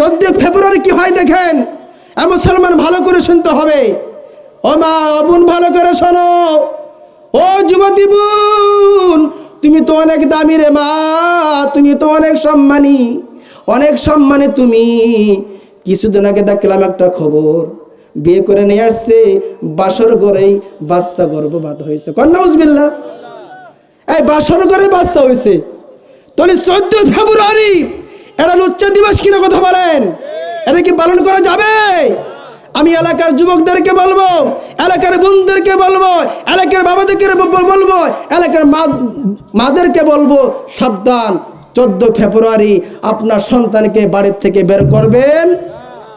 চোদ্দ ফেব্রুয়ারি কি হয় দেখেন? মুসলমান ভালো করে শুনতে হবে। ও মা, ও বোন, ভালো করে শোনো। ও যুবতী বোন, তুমি তো অনেক দামি রে মা, তুমি তো অনেক সম্মানী অনেক সম্মানী তুমি। কিছুদিন আগে দেখলাম একটা খবর, বিয়ে করে নিয়ে আসছে, বাসর ঘরেই বাচ্চা গর্ভপাত হয়েছে। কন্যা উজবিল্লা এই বাসর ঘরে বাচ্চা হয়েছে। তাহলে চোদ্দ ফেব্রুয়ারি এটা লুচ্চা দিবস কিনা কথা বলেন? এটা কি পালন করা যাবে? আমি এলাকার যুবকদেরকে বলব, এলাকার বোনদেরকে বলব, এলাকার বাবাদেরকে বল- বলব, এলাকার মা- মাদেরকে বলব, সাবধান, চোদ্দ ফেব্রুয়ারি আপনার সন্তানকে বাড়ির থেকে বের করবেন।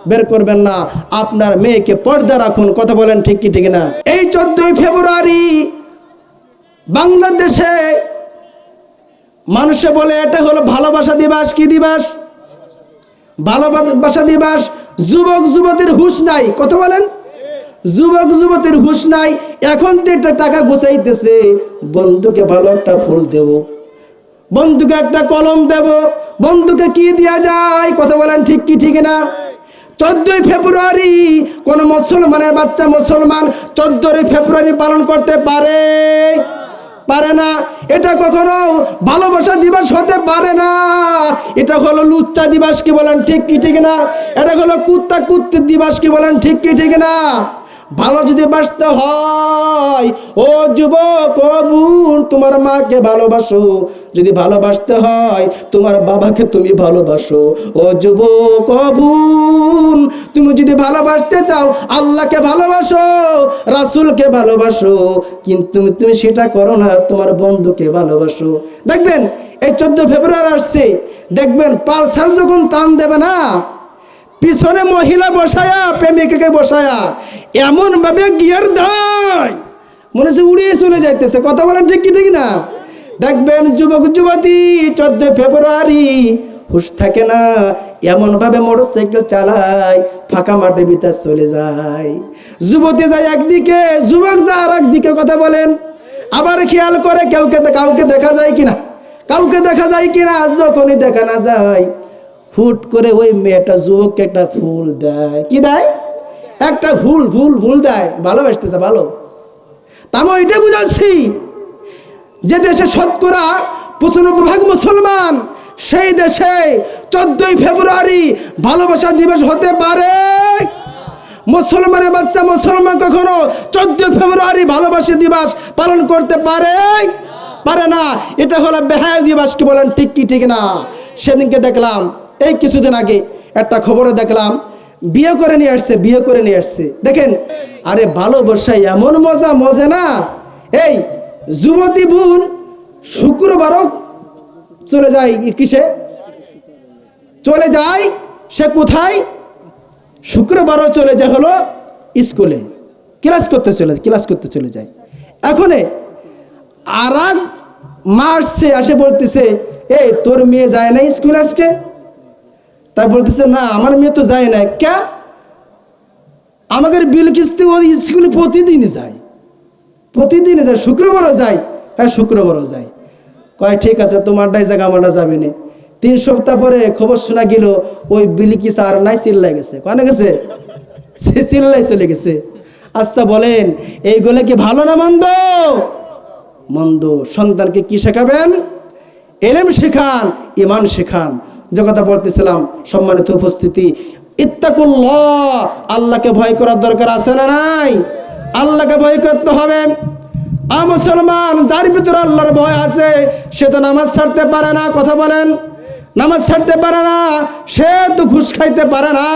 বের করবেন না, আপনার মেয়েকে পর্দা রাখুন, কথা বলেন ঠিক কি, ঠিক না? এই চোদ্দই ফেব্রুয়ারি বাংলাদেশে মানুষে বলে, এটা হলো ভালোবাসা দিবস, কি দিবস? ভালোবাসা দিবাস যুবক, যুবতীর হুশ নাই। কথা বলেন? যুবক, যুবতীর হুশ নাই। এখন তো একটা টাকা গুছাইতেছে। বন্ধুকে ভালো একটা ফুল দেব। বন্ধুকে একটা কলম দেব। বন্ধুকে কি দেওয়া যায়? কথা বলেন ঠিক কি, ঠিক না? চোদ্দই ফেব্রুয়ারি কোন মুসলমানের বাচ্চা মুসলমান চোদ্দই ফেব্রুয়ারি পালন করতে পারে? পারে না। এটা কখনো ভালোবাসা দিবস হতে পারে না। এটা হলো লুচ্চা দিবস কি বলেন, ঠিক কি, ঠিক না? এটা হলো কুত্তা কুত্তির দিবস কি বলেন, ঠিক কি, ঠিক না? ভালো যদি বাসতে হয়, ও যুবক, ও বোন, তোমার মাকে ভালোবাসো। যদি ভালোবাসতে হয়, তোমার বাবাকে তুমি ভালোবাসো। ও যুবক, ও বোন, তুমি যদি ভালোবাসতে চাও, আল্লাহকে ভালোবাসো, রাসূলকে ভালোবাসো, কিন্তু তুমি সেটা করো না, তোমার বন্ধুকে ভালোবাসো। দেখবেন, এই চোদ্দ ফেব্রুয়ারি আসছে, দেখবেন পালসার যখন টান দেবে না, পিছনে মহিলা বসায়া, প্রেমিকাকে বসায়া এমন ভাবে গিয়ার দেয়। মনে হচ্ছে উড়িয়ে চলে যাইতেছে। কথা বলেন ঠিক কি, ঠিক না? দেখবেন যুবক, যুবতী, চোদ্দ ফেব্রুয়ারি, হুশ থাকে না এমন ভাবে মোটর সাইকেল চালায়, ফাঁকা মাঠে ভিতর চলে যায়। যুবতী যায় একদিকে, যুবক যায় আর একদিকে কথা বলেন। আবার খেয়াল করে কেউকে কাউকে দেখা যায় কিনা কাউকে দেখা যায় কিনা যখনই দেখা না যায়, হুট করে ওই মেয়েটা যুবককে একটা ফুল দেয়। কি দেয়? একটা ভুল ভুল ভুল দেয়, ভালোবাসতেছে, ভালো। তা আমি ওইটা বুঝাচ্ছি যে দেশে শতকরা পঁচানব্বই ভাগ মুসলমান সেই দেশে চোদ্দই ফেব্রুয়ারি ভালোবাসা দিবস হতে পারে। মুসলমানের বাচ্চা মুসলমান কখনো চোদ্দ ফেব্রুয়ারি ভালোবাসা দিবস পালন করতে পারে? পারে না। এটা হলো বেহায় দিবস কি বলেন, ঠিক কি, ঠিক না। সেদিনকে দেখলাম, এই কিছুদিন আগে একটা খবরে দেখলাম বিয়ে করে নিয়ে আসছে, বিয়ে করে নিয়ে আসছে। দেখেন, আরে ভালোবাসায় এমন মজা মজা না। এই যুবতী বোন শুক্রবারও চলে যায় কিসে? চলে যায়, সে কোথায়? শুক্রবারও চলে যায় হলো স্কুলে। ক্লাস করতে চলে, ক্লাস করতে চলে যায়। এখনে আর মার্চে আসে বলতেছে, এই তোর মেয়ে যায় না স্কুল আজকে? তাই বলতেছে, না, আমার মেয়ে তো যায় না কে আমাদের বিল কিস্তি ওই স্কুলে প্রতিদিনই যায়। প্রতিদিনই যায়, শুক্রবারও যায়। হ্যাঁ শুক্রবারও যায়। কয়, ঠিক আছে তোমারটাই জায়গা, আমারটা যাবে না। তিন সপ্তাহ পরে খবর শোনা গেল, ওই বিলিকিস আর নাই চিল্লাই গেছে। কনে গেছে? সে চিল্লাই চলে গেছে। আচ্ছা বলেন, এইগুলো কি ভালো না মন্দ? মন্দ। সন্তানকে কি শেখাবেন? এলেম শেখান ইমান শেখান। যে কথা বলতেছিলাম, সম্মানিত উপস্থিতি, ইত্তাকুল্লাহ, আল্লাহকে ভয় করার দরকার আছে না নাই? আল্লাহকে ভয় করতে হবে। আ মুসলমান, যার ভিতরে আল্লাহর ভয় আছে, সে তো নামাজ ছাড়তে পারে না, কথা বলেন। নামাজ ছাড়তে পারে না, সে তো ঘুষ খাইতে পারে না,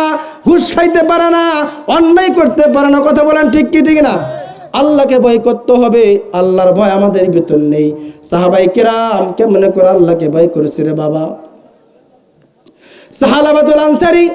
ঘুষ খাইতে পারে না, অন্যায় করতে পারে না, কথা বলেন ঠিক কি, ঠিক না? আল্লাহকে ভয় করতে হবে, আল্লাহর ভয় আমাদের ভিতর নেই। সাহাবাই কেরাম কেমন করে আল্লাহকে ভয় করেছে রে বাবা? সাহালাবাদুল আনসারি